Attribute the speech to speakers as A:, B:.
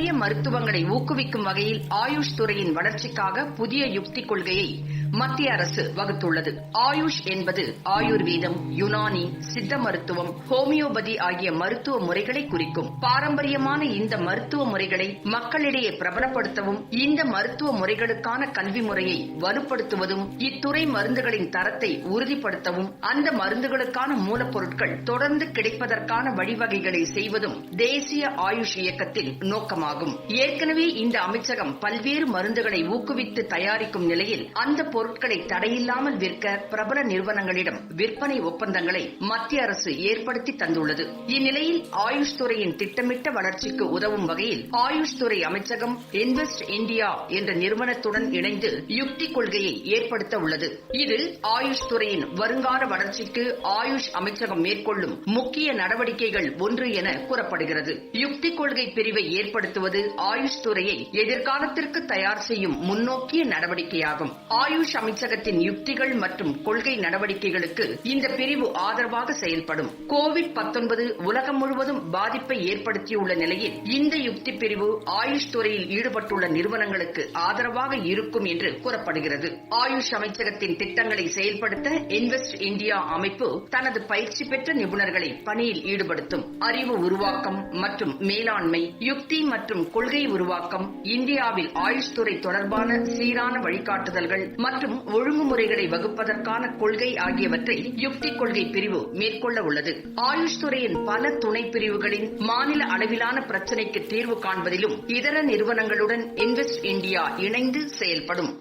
A: பாரம்பரிய மருத்துவங்களை ஊக்குவிக்கும் வகையில் ஆயுஷ் துறையின் வளர்ச்சிக்காக புதிய யுக்தி கொள்கையை மத்திய அரசு வகுத்துள்ளது. ஆயுஷ் என்பது ஆயுர்வேதம் யுனானி சித்த மருத்துவம் ஹோமியோபதி ஆகிய மருத்துவ முறைகளை குறிக்கும். பாரம்பரியமான இந்த மருத்துவ முறைகளை மக்களிடையே பிரபலப்படுத்தவும் இந்த மருத்துவ முறைகளுக்கான கல்வி முறையை வலுப்படுத்துவதும் இத்துறை மருந்துகளின் தரத்தை உறுதிப்படுத்தவும் அந்த மருந்துகளுக்கான மூலப்பொருட்கள் தொடர்ந்து கிடைப்பதற்கான வழிவகைகளை செய்வதும் தேசிய ஆயுஷ் இயக்கத்தின் ஆகும். ஏற்கனவே இந்த அமைச்சகம் பல்வேறு மருந்துகளை ஊக்குவித்து தயாரிக்கும் நிலையில் அந்த பொருட்களை தடையில்லாமல் விற்க பிரபல நிறுவனங்களிடம் விற்பனை ஒப்பந்தங்களை மத்திய அரசு ஏற்படுத்தி தந்துள்ளது. இந்நிலையில் ஆயுஷ் துறையின் திட்டமிட்ட வளர்ச்சிக்கு உதவும் வகையில் ஆயுஷ் துறை அமைச்சகம் இன்வெஸ்ட் இந்தியா என்ற நிறுவனத்துடன் இணைந்து யுக்தி கொள்கையை ஏற்படுத்த உள்ளது. இது ஆயுஷ் துறையின் வருங்கால வளர்ச்சிக்கு ஆயுஷ் அமைச்சகம் மேற்கொள்ளும் முக்கிய நடவடிக்கைகள் ஒன்று என கூறப்படுகிறது. யுக்தி கொள்கை பிரிவை ஏற்படுத்துவது ஆயுஷ் துறையை எதிர்காலத்திற்கு தயார் செய்யும் முன்னோக்கிய நடவடிக்கையாகும். ஆயுஷ் அமைச்சகத்தின் யுக்திகள் மற்றும் கொள்கை நடவடிக்கைகளுக்கு இந்த பிரிவு ஆதரவாக செயல்படும். கோவிட் 19 உலகம் முழுவதும் பாதிப்பை ஏற்படுத்தியுள்ள நிலையில் இந்த யுக்தி பிரிவு ஆயுஷ் துறையில் ஈடுபட்டுள்ள நிறுவனங்களுக்கு ஆதரவாக இருக்கும் என்று கூறப்படுகிறது. ஆயுஷ் அமைச்சகத்தின் திட்டங்களை செயல்படுத்த இன்வெஸ்ட் இந்தியா அமைப்பு தனது பயிற்சி பெற்ற நிபுணர்களை பணியில் ஈடுபடுத்தும். அறிவு உருவாக்கம் மற்றும் மேலாண்மை யுக்தி மற்றும் மற்றும் கொள்கை உருவாக்கம் இந்தியாவில் ஆயுஷ் துறை தொடர்பான சீரான வழிகாட்டுதல்கள் மற்றும் ஒழுங்குமுறைகளை வகுப்பதற்கான கொள்கை ஆகியவற்றை யுக்தி கொள்கை பிரிவு மேற்கொள்ள உள்ளது. ஆயுஷ் துறையின் பல துணை பிரிவுகளின் மாநில அளவிலான பிரச்சினைக்கு தீர்வு காண்பதிலும் இதர நிறுவனங்களுடன் இன்வெஸ்ட் இந்தியா இணைந்து செயல்படும்.